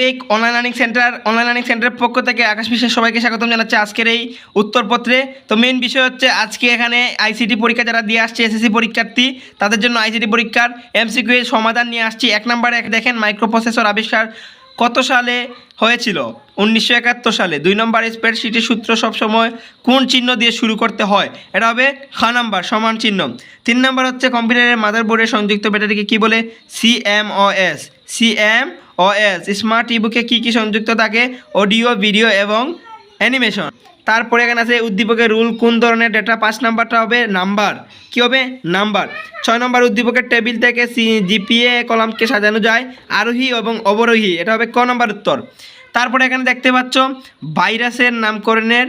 Bake online learning centre online learning সেন্টারের পক্ষ থেকে আকাশ বিশ্বের সবাইকে স্বাগতম জানাচ্ছে আজকের এই উত্তরপত্রে। তো মেন বিষয় হচ্ছে আজকে এখানে আইসিটি পরীক্ষা যারা দিয়ে আসছে এসএসসি পরীক্ষার্থী, তাদের জন্য আইসিটি পরীক্ষার এমসিকিউ এর সমাধান নিয়ে আসছি। এক নম্বরে এক দেখেন মাইক্রোপ্রসেসর আবিষ্কার কত সালে হয়েছিল? উনিশশো একাত্তর সালে। দুই নম্বর স্প্রেডশিটের সূত্র সবসময় কোন চিহ্ন দিয়ে শুরু করতে হয়? এটা হবে খ নাম্বার সমান চিহ্ন। তিন নম্বর হচ্ছে কম্পিউটারের মাদারবোর্ডের সংযুক্ত ব্যাটারিকে কি বলে? সিএমওএস সিএমওএস স্মার্ট ইবুকে কী কী সংযুক্ত থাকে? অডিও ভিডিও এবং অ্যানিমেশন তারপরে এখানে আছে উদ্দীপকের রুল কোন ধরনের ডেটা পাঁচ নাম্বারটা হবে? নাম্বার। কি হবে? নাম্বার। ছয় নম্বর উদ্দীপকের টেবিল থেকে সি জিপিএ কলামকে সাজানো যায়, আরোহী এবং অবরোহী। এটা হবে ক নম্বর উত্তর। তারপরে এখানে দেখতে পাচ্ছ, ভাইরাসের নামকরণের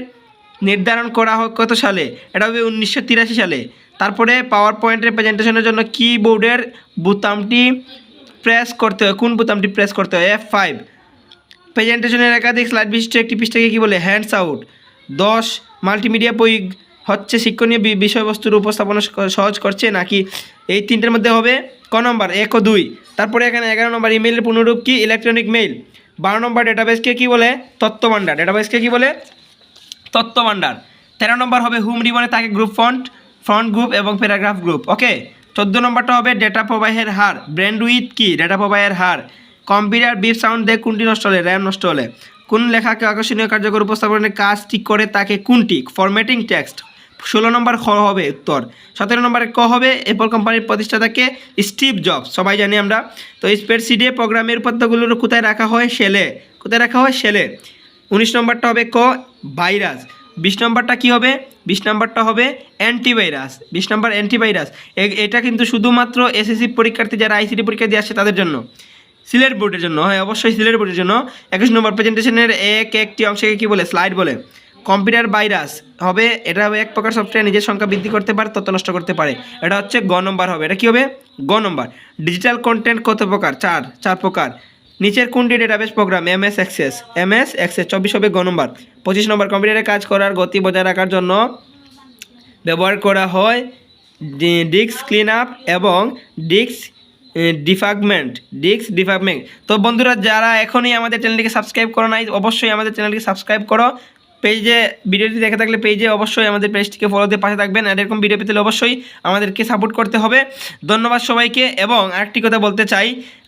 নির্ধারণ করা হয় কত সালে? এটা হবে উনিশশো তিরাশি সালে। তারপরে পাওয়ার পয়েন্টের প্রেজেন্টেশনের জন্য কিবোর্ডের বোতামটি প্রেস করতে হয়, কোন বোতামটি প্রেস করতে হয়? এফ ফাইভ প্রেজেন্টেশনের একাধিক স্লাইড বিশিষ্ট একটি পৃষ্ঠাকে কী বলে? হ্যান্ডস আউট দশ মাল্টিমিডিয়া প্রয়োগ হচ্ছে শিক্ষণীয় বিষয়বস্তুর উপস্থাপনা সহজ করছে নাকি? এই তিনটের মধ্যে হবে ক নম্বর? এক ও দুই। তারপরে এখানে এগারো নম্বর ইমেইলের পুনরূপ কি? ইলেকট্রনিক মেইল বারো নম্বর ডেটাবেসকে কী বলে? তত্ত্ব ভাণ্ডার ডেটাবেসকে কী বলে? তত্ত্ব ভাণ্ডার তেরো নম্বর হবে হুম রিবনে তাকে গ্রুপ ফন্ট ফ্রন্ট গ্রুপ এবং প্যারাগ্রাফ গ্রুপ ওকে চোদ্দ নম্বরটা হবে ডেটা প্রবাহের হার। ব্র্যান্ড উইথ কি? ডেটা প্রবাহের হার। কম্পিউটার বিপ সাউন্ড দিয়ে কোনটি নষ্ট হলে? র্যাম নষ্ট হলে। কোন লেখাকে আকর্ষণীয় কার্যকর উপস্থাপনের কাজ ঠিক করে তাকে কোনটি? ফরম্যাটিং টেক্সট ষোলো নম্বর খ হবে উত্তর। সতেরো নম্বরে ক হবে অ্যাপল কোম্পানির প্রতিষ্ঠাতাকে স্টিভ জব সবাই জানি আমরা। তো স্প্রেডশিটে প্রোগ্রামের উপাত্তগুলো কোথায় রাখা হয়? সেলে। কোথায় রাখা হয়? সেলে। উনিশ নম্বরটা হবে ক ভাইরাস বিশ নম্বরটা কি হবে? বিশ নম্বরটা হবে অ্যান্টিভাইরাস বিশ নম্বর অ্যান্টিভাইরাস এটা কিন্তু শুধুমাত্র এসএসসি পরীক্ষার্থী, যারা আইসিটি পরীক্ষা দিয়ে আসছে, তাদের জন্য। সিলেট বোর্ডের জন্য হ্যাঁ অবশ্যই সিলেট বোর্ডের জন্য। একুশ নম্বর প্রেজেন্টেশনের এক, একটি অংশকে কি বলে? স্লাইড বলে। কম্পিউটার ভাইরাস হবে, এটা হবে এক প্রকার সফটওয়্যার নিজের সংখ্যা বৃদ্ধি করতে পারে, তথ্য নষ্ট করতে পারে। এটা হচ্ছে গ নম্বর হবে। এটা কি হবে? গ নম্বর। ডিজিটাল কন্টেন্ট কত প্রকার? চার চার প্রকার। নিচের কোনটি database program M S Access M S Access চব্বিশ হবে গ নম্বর পঁচিশ নম্বর কম্পিউটারে কাজ করার গতি বজায় রাখার জন্য ব্যবহার করা হয় ডিস্ক ক্লিন আপ এবং ডিস্ক ডিফাগমেন্ট ডিস্ক ডিফাগমেন্ট তো বন্ধুরা, যারা এখনই আমাদের চ্যানেলটিকে সাবস্ক্রাইব করো নাই, অবশ্যই আমাদের চ্যানেলটিকে সাবস্ক্রাইব করো। পেজে, ভিডিওটি দেখে থাকলে পেজে অবশ্যই আমাদের পেজটিকে ফলো দিয়ে পাশে থাকবেন। আর এরকম ভিডিও পেতে অবশ্যই আমাদেরকে সাপোর্ট করতে হবে। ধন্যবাদ সবাইকে। এবং আরেকটি কথা বলতে চাই,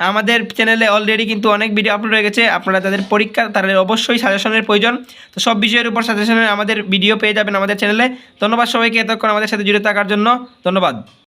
আমাদের চ্যানেলে অলরেডি কিন্তু অনেক ভিডিও আপলোড হয়ে গেছে। আপনারা তাদের পরীক্ষা, তাদের অবশ্যই সাজেশনের প্রয়োজন। তো সব বিষয়ের উপর সাজেশনের আমাদের ভিডিও পেয়ে যাবেন আমাদের চ্যানেলে ধন্যবাদ সবাইকে এতক্ষণ আমাদের সাথে জুড়ে থাকার জন্য। ধন্যবাদ।